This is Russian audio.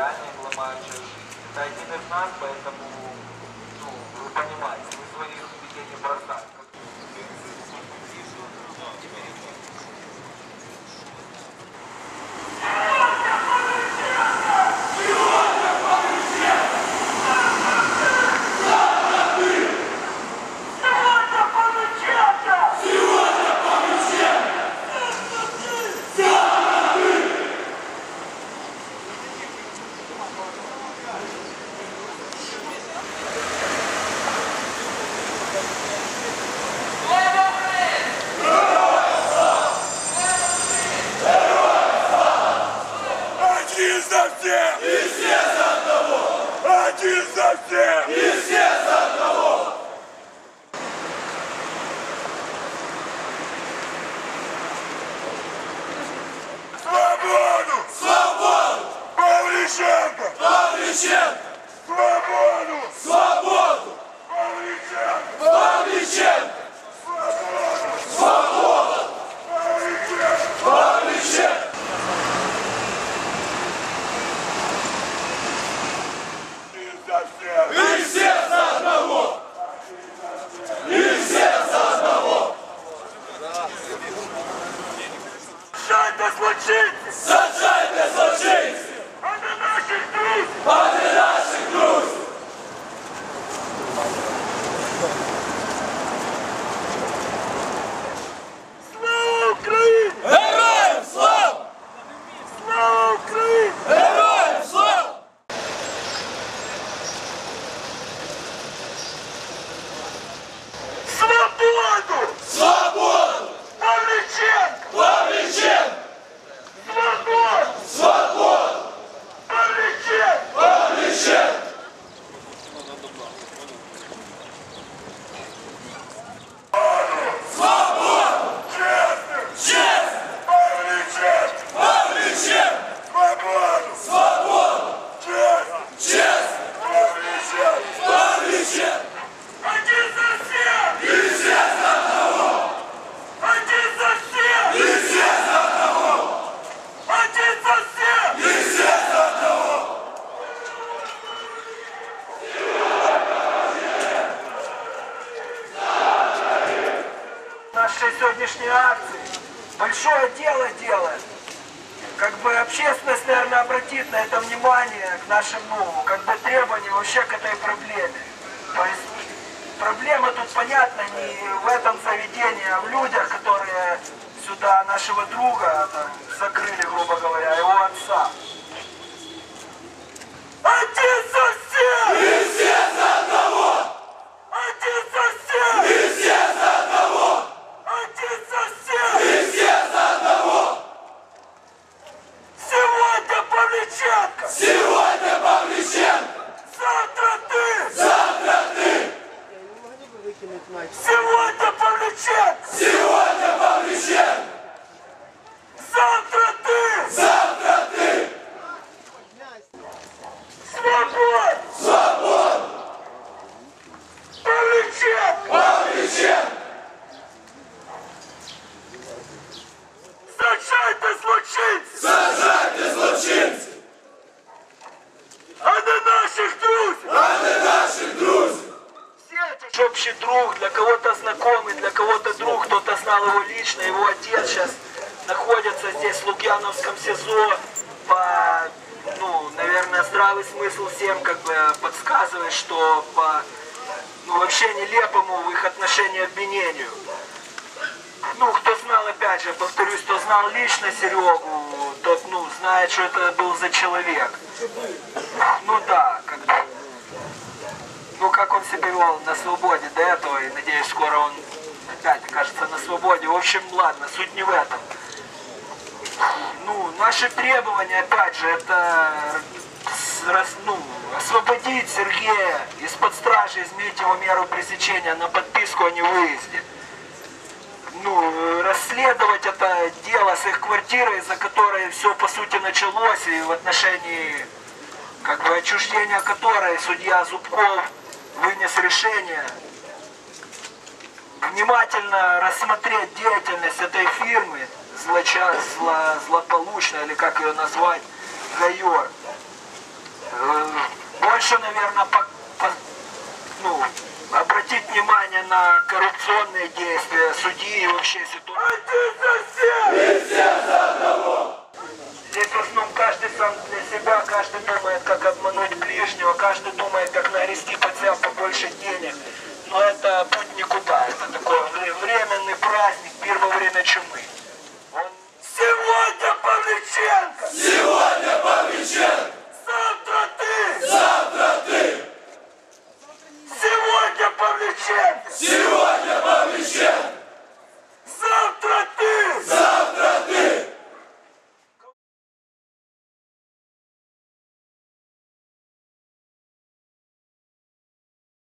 реально им жизнь. Это один из нас, поэтому, ну, вы понимаете, мы своих детей не бросаете. Championship! Наших друзів! Нашей сегодняшней акции большое дело делает. Как бы общественность, наверное, обратит на это внимание к нашим, ну, как бы требованиям вообще к этой проблеме. То есть проблема тут, понятно, не в этом заведении, а в людях, которые сюда нашего друга там, закрыли, грубо говоря, его отца. Павличенко! Павличенко! Саджайте злочинців! Сажайте злочинців! А не наших друзів! А не наших друзів! Все эти общий друг, для кого-то знакомый, для кого-то друг, кто-то знал его лично, его отец сейчас находится здесь в Лукьяновском СИЗО по, ну, наверное, здравый смысл всем как бы подсказывает, что по, ну, вообще нелепому в их отношении обвинению. Ну, кто знал, опять же, повторюсь, кто знал лично Серегу, тот, ну, знает, что это был за человек. Ну да, как бы ну, как он себя вел на свободе до этого, и надеюсь, скоро он опять окажется на свободе. В общем, ладно, суть не в этом. Ну, наши требования, опять же, это рас- ну, освободить Сергея из-под стражи, изменить его меру пресечения на подписку о невыезде. Ну, расследовать это дело с их квартирой, из-за которой все, по сути, началось, и в отношении как бы отчуждения которой судья Зубков вынес решение внимательно рассмотреть деятельность этой фирмы, злоча, зло, злополучной, или как ее назвать, Гайор. Больше, наверное, по- по- ну, обратить внимание на коррупционные действия судьи и вообще ситуацию. Здесь в основном каждый сам для себя, каждый думает, как обмануть ближнего, каждый думает, как нарести под себя побольше денег. Но это путь никуда, это такой вре- временный праздник, пир во время чумы.